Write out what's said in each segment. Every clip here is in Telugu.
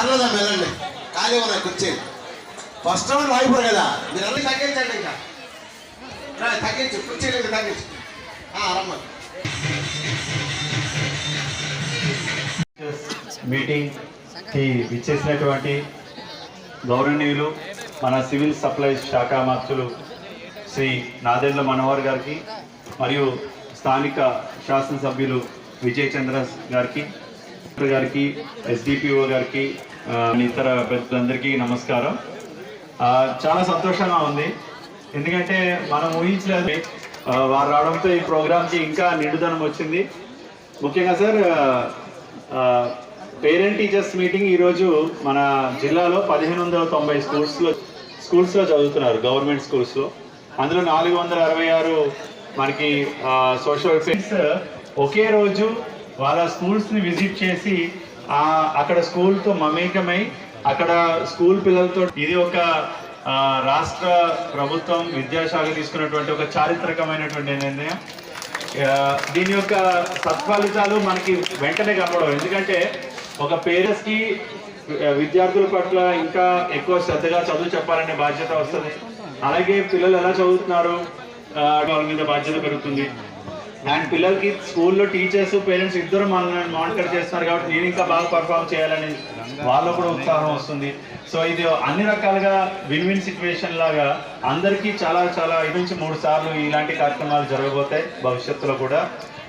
పర్లేదా వెళ్ళండి. ఖాళీ ఉన్నాయి కుర్చీ ఫస్ట్ రౌండ్ వాయిపోరు కదా. మీరు అన్ని తగ్గించండి ఇంకా. తగ్గించు కుర్చీలు ఇంకా తగ్గించు రమ్మ మీటింగ్కి విచ్చేసినటువంటి గౌరవనీయులు మన సివిల్ సప్లైస్ శాఖ మంత్రులు శ్రీ నాదెండ్ల మనోహర్ గారికి మరియు స్థానిక శాసనసభ్యులు విజయ్ చంద్ర గారికి గారికి ఎస్డిపిఓ గారికి ఇతర పెద్దలందరికీ నమస్కారం. చాలా సంతోషంగా ఉంది. ఎందుకంటే మనం ఊహించలేదు వారు రావడంతో ఈ ప్రోగ్రామ్కి ఇంకా నిండుదనం వచ్చింది. ముఖ్యంగా సార్ పేరెంట్ టీచర్స్ మీటింగ్ ఈరోజు మన జిల్లాలో పదిహేను వందల తొంభై స్కూల్స్లో స్కూల్స్లో చదువుతున్నారు గవర్నమెంట్ స్కూల్స్లో. అందులో నాలుగు వందల అరవై ఆరు మనకి సోషల్ వెల్ఫేర్స్ ఒకే రోజు వాళ్ళ స్కూల్స్ని విజిట్ చేసి ఆ, అక్కడ స్కూల్తో మమేకమై అక్కడ స్కూల్ పిల్లలతో ఇది ఒక రాష్ట్ర ప్రభుత్వం విద్యాశాఖ తీసుకున్నటువంటి ఒక చారిత్రకమైనటువంటి నిర్ణయం. దీని యొక్క సత్ఫలితాలు మనకి వెంటనే కనపడవు. ఎందుకంటే ఒక పేరెంట్స్కి విద్యార్థుల పట్ల ఇంకా ఎక్కువ శ్రద్ధగా చదువు చెప్పాలనే బాధ్యత వస్తుంది. అలాగే పిల్లలు ఎలా చదువుతున్నారు? వాళ్ళ మీద బాధ్యత పెరుగుతుంది. అండ్ పిల్లలకి స్కూల్లో టీచర్స్ పేరెంట్స్ ఇద్దరు మనల్ని మానిటర్ చేస్తున్నారు కాబట్టి నేను ఇంకా బాగా పర్ఫామ్ చేయాలని వాళ్ళు కూడా ఉత్సాహం వస్తుంది. సో ఇది అన్ని రకాలుగా విన్ విన్ సిచ్యువేషన్ లాగా అందరికీ చాలా చాలా ఐదు నుంచి మూడు సార్లు ఇలాంటి కార్యక్రమాలు జరగబోతాయి భవిష్యత్తులో కూడా.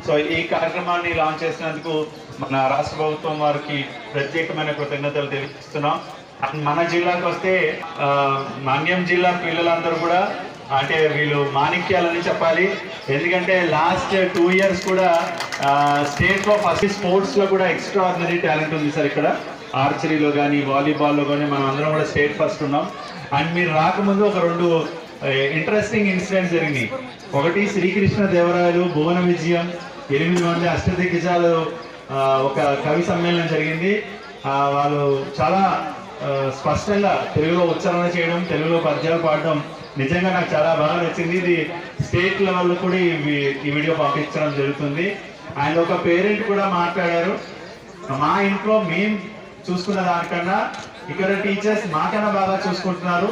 సో ఈ కార్యక్రమాన్ని లాంచ్ చేసినందుకు మన రాష్ట్ర ప్రభుత్వం వారికి ప్రత్యేకమైన కృతజ్ఞతలు తెలియజేస్తున్నాం మన జిల్లాకు వస్తే మాన్యం జిల్లా పిల్లలందరూ కూడా అంటే వీళ్ళు మాణిక్యాలని చెప్పాలి. ఎందుకంటే లాస్ట్ టూ ఇయర్స్ కూడా స్టేట్లో ఫస్ట్ స్పోర్ట్స్లో కూడా ఎక్స్ట్రా ఆర్డినరీ టాలెంట్ ఉంది సార్ ఇక్కడ. ఆర్చరీలో కానీ వాలీబాల్లో కానీ మనం అందరం కూడా స్టేట్ ఫస్ట్ ఉన్నాం. అండ్ మీరు రాకముందు ఒక రెండు ఇంట్రెస్టింగ్ ఇన్సిడెంట్స్ జరిగినాయి. ఒకటి శ్రీకృష్ణ దేవరాయలు భువన విజయం ఎనిమిది మంది అష్టదిగ్గజాలు ఒక కవి సమ్మేళనం జరిగింది. వాళ్ళు చాలా స్పష్టంగా తెలుగులో ఉచ్చారణ చేయడం తెలుగులో పద్యాలు పాడడం నిజంగా నాకు చాలా బాగా నచ్చింది. ఇది స్టేట్ లెవెల్లో కూడా ఈ వీడియో పంపించడం జరుగుతుంది. అండ్ ఒక పేరెంట్ కూడా మాట్లాడారు. మా ఇంట్లో మేము చూసుకున్న దానికన్నా ఇక్కడ టీచర్స్ మాకన్నా బాగా చూసుకుంటున్నారు.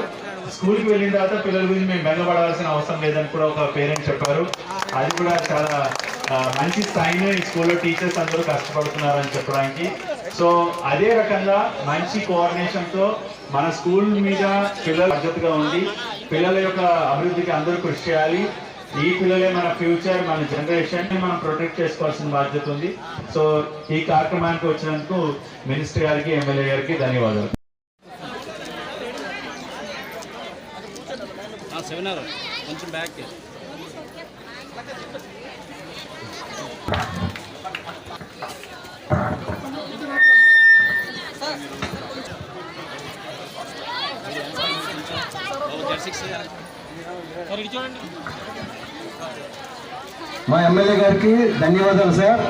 స్కూల్కి వెళ్ళిన తర్వాత పిల్లల గురించి మేము బెంగపడవలసిన అవసరం లేదని కూడా ఒక పేరెంట్ చెప్పారు. అది కూడా చాలా మంచి సైన్ ఈ స్కూల్లో టీచర్స్ అందరూ కష్టపడుతున్నారని చెప్పడానికి. సో అదే రకంగా మంచి కోఆర్డినేషన్తో మన స్కూల్ మీద పిల్లల మద్దతుగా ఉండి పిల్లల యొక్క అభివృద్ధికి అందరూ కృషి చేయాలి. ఈ పిల్లలే మన ఫ్యూచర్ మన జనరేషన్ మనం ప్రొటెక్ట్ చేసుకోవాల్సిన బాధ్యత ఉంది. సో ఈ కార్యక్రమానికి వచ్చినందుకు మినిస్టర్ గారికి ఎమ్మెల్యే గారికి ధన్యవాదాలు. సెమినార్. కొంచెం బ్యాక్ మా ఎమ్మెల్యే గారికి ధన్యవాదాలు సార్.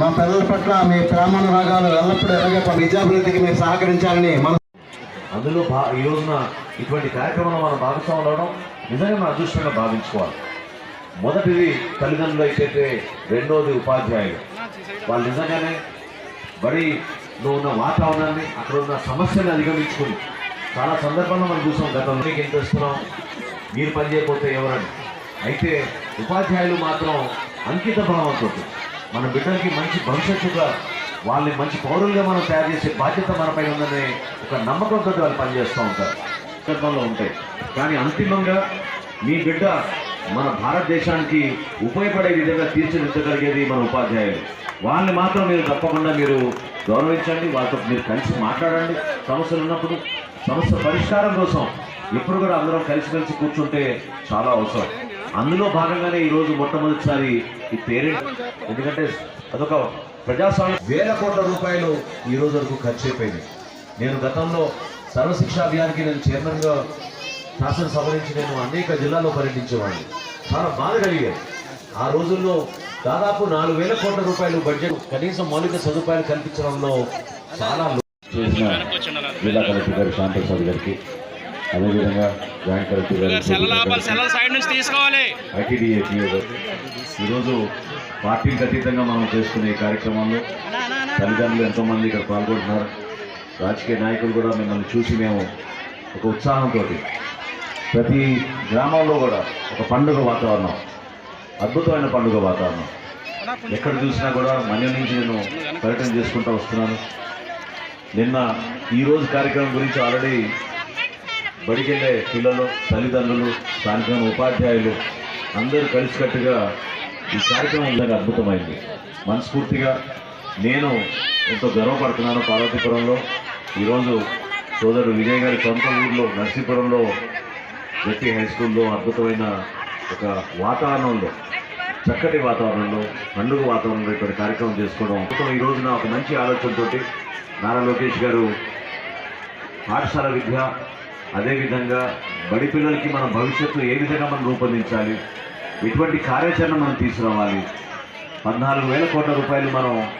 మా పిల్లల పట్ల మీ ప్రేమానురాగాలు ఎల్లప్పుడూ ఎలాగే మా విద్యాభివృద్ధికి మీరు సహకరించాలని మన అందులో భా ఈ రోజున ఇటువంటి కార్యక్రమంలో మనం భాగస్వాములు అవడం నిజంగా మన అదృష్టంగా భావించుకోవాలి. మొదటిది తల్లిదండ్రులు అయితే రెండోది ఉపాధ్యాయులు. వాళ్ళు నిజంగానే బడిలో ఉన్న వాతావరణాన్ని అక్కడ ఉన్న సమస్యను అధిగమించుకుని చాలా సందర్భంలో మనం చూసాం గతంలో. మీకు ఎంత ఇస్తున్నాం? మీరు పని చేయకపోతే ఎవరని అయితే ఉపాధ్యాయులు మాత్రం అంకిత భావంతో మన బిడ్డలకి మంచి భవిష్యత్తుగా వాళ్ళని మంచి పౌరులుగా మనం తయారు చేసే బాధ్యత మనపై ఉందనే ఒక నమ్మకంతో వాళ్ళు పనిచేస్తూ ఉంటారు. సందర్భంలో ఉంటాయి. కానీ అంతిమంగా మీ బిడ్డ మన భారతదేశానికి ఉపయోగపడే విధంగా తీర్చిదిద్దగలిగేది మన ఉపాధ్యాయులు. వాళ్ళని మాత్రం మీరు తప్పకుండా మీరు గౌరవించండి. వాళ్ళతో మీరు కలిసి మాట్లాడండి. సమస్యలు ఉన్నప్పుడు సమస్య పరిష్కారం కోసం ఎప్పుడు కూడా అందరం కలిసిమెలిసి కూర్చుంటే చాలా అవసరం. అందులో భాగంగానే ఈరోజు మొట్టమొదటిసారి ఈ పేరెంట్ ఎందుకంటే అదొక ప్రజాస్వామ్యం వేల కోట్ల రూపాయలు ఈ రోజు వరకు ఖర్చు అయిపోయింది. నేను గతంలో సర్వశిక్ష అభియాన్కి నేను చైర్మన్గా శాసనసభ నుంచి నేను అనేక జిల్లాల్లో పర్యటించేవాడిని. చాలా బాధ కలిగేది. ఆ రోజుల్లో దాదాపు నాలుగు వేల కోట్ల రూపాయలు బడ్జెట్ కనీసం మౌలిక సదుపాయాలు కల్పించడంలో చాలా చేసిన జిల్లా కలెక్టర్ గారు శాంతప్రసాద్ గారికి. అదేవిధంగా జాయింట్ కలెక్టర్ గారు ఈరోజు పార్టీలకు అతీతంగా మనం చేసుకునే ఈ కార్యక్రమంలో తల్లిదండ్రులు ఎంతోమంది ఇక్కడ పాల్గొంటున్నారు. రాజకీయ నాయకులు కూడా మిమ్మల్ని చూసి మేము ఒక ఉత్సాహంతో ప్రతి గ్రామంలో కూడా ఒక పండుగ వాతావరణం అద్భుతమైన పండుగ వాతావరణం. ఎక్కడ చూసినా కూడా మన్యం నుంచి నేను పర్యటన చేసుకుంటూ వస్తున్నాను. నిన్న ఈరోజు కార్యక్రమం గురించి ఆల్రెడీ బడికెళ్ళే పిల్లలు తల్లిదండ్రులు స్థానికమైన ఉపాధ్యాయులు అందరూ కలిసికట్టుగా ఈ కార్యక్రమం ఇలాగా అద్భుతమైంది. మనస్ఫూర్తిగా నేను ఎంతో గర్వపడుతున్నాను పార్వతీపురంలో. ఈరోజు సోదరుడు విజయ్ గారి సొంత ఊర్లో నర్సీపురంలో జట్టి హై స్కూల్లో అద్భుతమైన ఒక వాతావరణంలో చక్కటి వాతావరణంలో పండుగ వాతావరణంలో ఇక్కడ కార్యక్రమం చేసుకోవడం మొత్తం ఈ రోజున ఒక మంచి ఆలోచనతోటి నారా లోకేష్ గారు పాఠశాల విద్య అదేవిధంగా బడి పిల్లలకి మన భవిష్యత్తు ఏ విధంగా మనం రూపొందించాలి ఎటువంటి కార్యాచరణ మనం తీసుకురావాలి. పద్నాలుగు వేల కోట్ల రూపాయలు మనం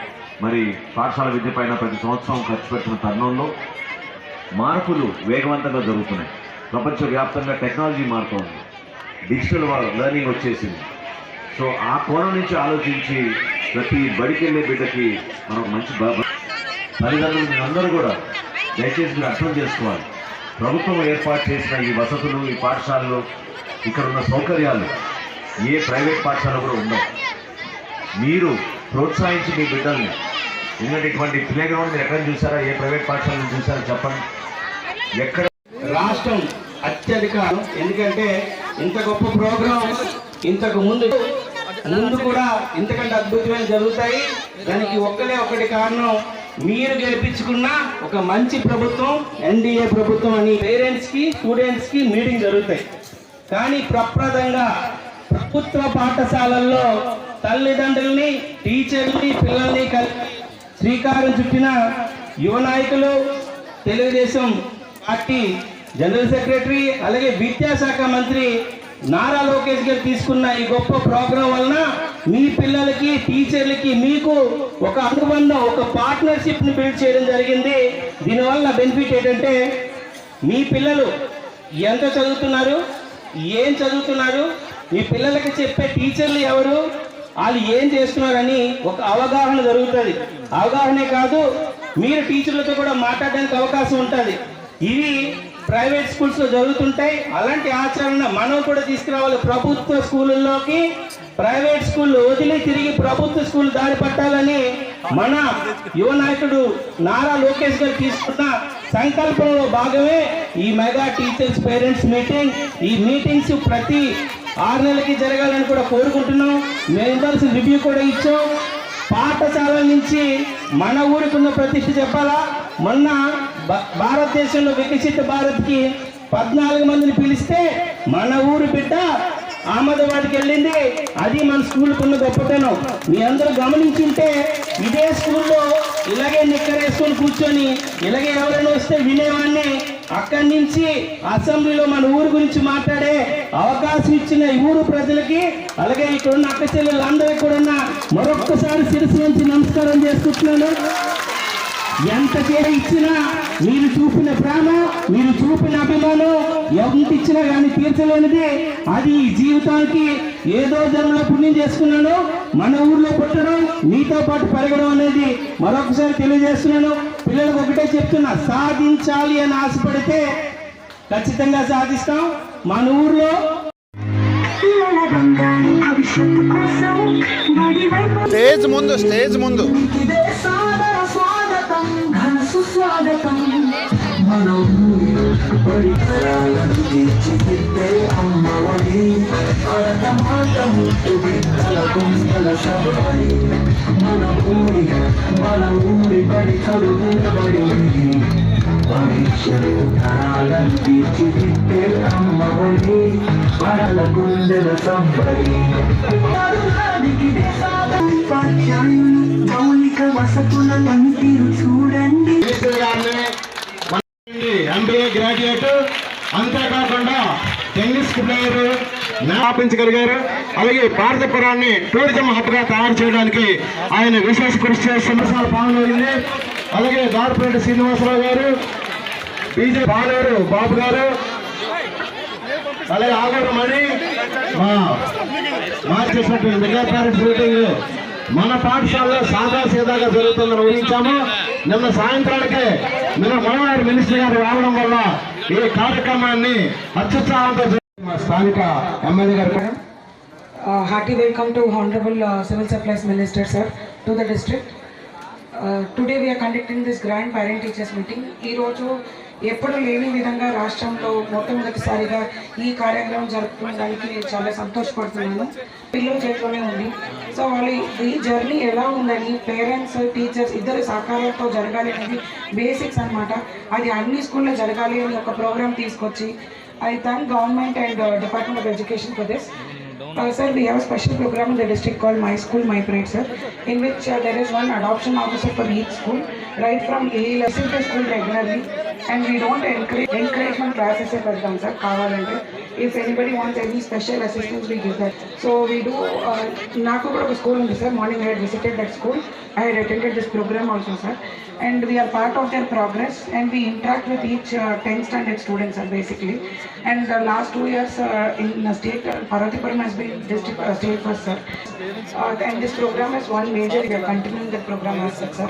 మరి పాఠశాల విద్య పైన ప్రతి సంవత్సరం ఖర్చు పెట్టిన తరుణంలో మార్పులు వేగవంతంగా జరుగుతున్నాయి. ప్రపంచవ్యాప్తంగా టెక్నాలజీ మారుతోంది. డిజిటల్ లెర్నింగ్ వచ్చేసింది. సో ఆ కోణం నుంచి ఆలోచించి ప్రతి బడికి వెళ్ళే బిడ్డకి మనం మంచి బ- తల్లిదండ్రులు మీరందరూ కూడా దయచేసి మీరు అర్థం చేసుకోవాలి. ప్రభుత్వం ఏర్పాటు చేసిన ఈ వసతులు ఈ పాఠశాలలు ఇక్కడ ఉన్న సౌకర్యాలు ఏ ప్రైవేట్ పాఠశాల కూడా ఉండవు. మీరు ప్రోత్సహించి మీ బిడ్డల్ని ఎందుకంటే ఇటువంటి ప్లే గ్రౌండ్ మీరు ఎక్కడ చూసారా ఏ ప్రైవేట్ పాఠశాలను చూసారా చెప్పండి. ఎక్కడ రాష్ట్రం అత్యధిక ఎందుకంటే ఇంత గొప్ప ప్రోగ్రాం ఇంతకు ముందు ముందు కూడా ఇంతకంటే అద్భుతమైన జరుగుతాయి. దానికి ఒక్కడే ఒకటి కారణం మీరు గెలిపించుకున్న ఒక మంచి ప్రభుత్వం ఎన్డీఏ ప్రభుత్వం అని పేరెంట్స్కి స్టూడెంట్స్కి మీటింగ్ జరుగుతాయి. కానీ ప్రప్రదంగా ప్రభుత్వ పాఠశాలల్లో తల్లిదండ్రుల్ని టీచర్ని పిల్లల్ని కలిపి శ్రీకారం చుట్టిన యువ నాయకులు తెలుగుదేశం పార్టీ జనరల్ సెక్రటరీ అలాగే విద్యాశాఖ మంత్రి నారా లోకేష్ గారు తీసుకున్న ఈ గొప్ప ప్రోగ్రాం వలన మీ పిల్లలకి టీచర్లకి మీకు ఒక అనుబంధం ఒక పార్ట్నర్షిప్ని బిల్డ్ చేయడం జరిగింది. దీనివల్ల బెనిఫిట్ ఏంటంటే మీ పిల్లలు ఎంత చదువుతున్నారు ఏం చదువుతున్నారు మీ పిల్లలకి చెప్పే టీచర్లు ఎవరు వాళ్ళు ఏం చేస్తున్నారని ఒక అవగాహన జరుగుతుంది. అవగాహనే కాదు మీరు టీచర్లతో కూడా మాట్లాడడానికి అవకాశం ఉంటుంది. ఇవి ప్రైవేట్ స్కూల్స్లో జరుగుతుంటాయి. అలాంటి ఆచరణ మనం కూడా తీసుకురావాలి. ప్రభుత్వ స్కూళ్ళలోకి ప్రైవేట్ స్కూళ్ళు వదిలి తిరిగి ప్రభుత్వ స్కూల్ దారి పట్టాలని మన యువ నాయకుడు నారా లోకేష్ గారు తీసుకున్న సంకల్పంలో భాగమే ఈ మెగా టీచర్స్ పేరెంట్స్ మీటింగ్. ఈ మీటింగ్స్ ప్రతి ఆరు నెలలకి జరగాలని కూడా కోరుకుంటున్నాం. మెంబర్స్ రివ్యూ కూడా ఇచ్చాం. పాఠశాలల నుంచి మన ఊరికి ఉన్న ప్రతిష్ట చెప్పాలా? మొన్న భారతదేశంలో వికసిత భారత్కి పద్నాలుగు మందిని పిలిస్తే మన ఊరు బిడ్డ అహ్మదాబాద్కి వెళ్ళింది. అది మన స్కూల్కి ఉన్న గొప్పతనం. మీ అందరూ గమనించుంటే ఇదే స్కూల్లో ఇలాగే నిక్కరేసుకొని కూర్చొని ఇలాగే ఎవరైనా వస్తే వినేవాడిని. అక్కడి నుంచి అసెంబ్లీలో మన ఊరు గురించి మాట్లాడే అవకాశం ఇచ్చిన ఈ ఊరు ప్రజలకి అలాగే ఇక్కడ ఉన్న అక్క చెల్లెలందరికీ కూడా మరొక్కసారి శిరస్సు నుంచి నమస్కారం చేసుకుంటున్నాను. ఎంత చేసి ఇచ్చినా మీరు చూపిన ప్రేమ మీరు చూపిన అభిమానం ఎంత ఇచ్చినా కానీ తీర్చలేనిది. అది ఈ జీవితానికి ఏదో జన్మలో పుణ్యం చేసుకున్నాను. మన ఊర్లో పుట్టడం మీతో పాటు పెరగడం అనేది మరొకసారి తెలియజేస్తున్నాను. పిల్లలకు ఒకటే చెప్తున్నా సాధించాలి అని ఆశపడితే ఖచ్చితంగా సాధిస్తాం. మన ఊర్లో స్టేజ్ ముందు స్టేజ్ ముందు. ఇదే స్వాగతం ఘన సుస్వాగతం మన ఊరి బడి తీర్చిదిద్దే అమ్మఒడి భరత ముట్టు బిడ్డల గుండెల శబరి మన ఊరి మన ఊరి బడి చదువుల బడి పరీక్షలు తరాలను తీర్చిదిద్దే అమ్మఒడి పడల గుండెల సంబరి ఉపాధ్యాయులు మౌలిక వసతుల పనితీరు చూడండి. ఎంబీఏ గ్రాడ్యుయేట్ అంతేకాకుండా టెన్నిస్ ప్లేయర్ స్థాపించగలిగారు. అలాగే భారతపురాన్ని టూరిజం హబ్గా తయారు చేయడానికి ఆయన విశేష కృషి చేస్తున్న పాల్గొంది అలాగే దారిపేట శ్రీనివాసరావు గారు బీజే బాలేరు బాబు గారు అలాగే ఆగూరు మణి మా మార్చేసినటువంటి మెగా పేరెంట్స్ మీటింగ్ మన పాఠశాలలో సాదా సీదాగా జరుగుతుందని ఊహించాము నిన్న సాయంత్రానికే నిన్న మనవారి మినిస్టర్ గారు రావడం వల్ల ఈ కార్యక్రమాన్ని అత్యుత్సాహంతో మా స్థానిక ఎమ్మెల్యే గారు hearty welcome to to civil supplies minister sir to the district today we are conducting this grand parent teachers meeting ఈరోజు ఈ రోజు ఎప్పుడు లేని విధంగా రాష్ట్రంలో మొట్టమొదటిసారిగా ఈ కార్యక్రమం జరుపుకోవడానికి నేను చాలా సంతోషపడుతున్నాను. పిల్లల చేతిలోనే ఉంది. తెలుసుకోవాలి ఈ జర్నీ ఎలా ఉందని పేరెంట్స్ టీచర్స్ ఇద్దరు సహకారంతో జరగాలి అనేది బేసిక్స్ అనమాట అది అన్ని స్కూల్లో జరగాలి అని ఒక ప్రోగ్రామ్ తీసుకొచ్చి I thank government and uh, department of education for this. Sir we have special programme in the district call my school my pride sir in which there is one adoption officer for each school right from a lesson to school regularly and we don't encourage encouragement classes పెడతాం సార్ కావాలంటే. if anybody wants any special assistance, we give that. So we do. Uh, నాకు కూడా ఒక స్కూల్ ఉంది sir morning I had visited that school. I had attended this program also, sir. And we are part of their progress, and we interact with each uh, 10 standard students, sir, basically. And the last two years uh, in the state, uh, Parvatipuram has been district uh, state first, sir. Uh, and this program is one major. We are continuing the program as such, sir.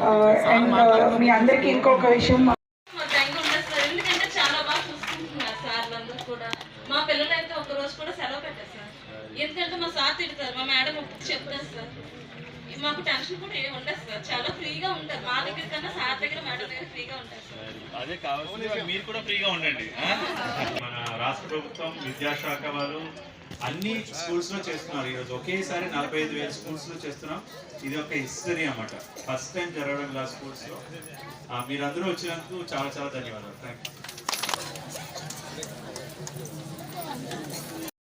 Uh, and uh, మీ అందరికీ ఇంకొక విషయం మా సార్ తిడతారు మా మేడం ఒకటి చెప్తారు సార్. మాకు టెన్షన్ కూడా ఏమి ఉండదు సార్. చాలా ఫ్రీగా ఉంటారు. మా దగ్గర కన్నా సార్ దగ్గర మేడం దగ్గర ఫ్రీగా ఉంటారు సార్. అదే కావాల్సింది మీరు కూడా ఫ్రీగా ఉండండి? మన రాష్ట్ర ప్రభుత్వం విద్యాశాఖ వాళ్ళు అన్ని స్కూల్స్లో చేస్తున్నారు. ఈరోజు ఒకేసారి నలభై ఐదు వేల స్కూల్స్లో చేస్తున్నాం. ఇది ఒక హిస్టరీ అన్నమాట. ఫస్ట్ టైం జరగడం ఇలా స్కూల్స్లో ఆ, మీరందరూ వచ్చినందుకు చాలా చాలా ధన్యవాదాలు. Thank you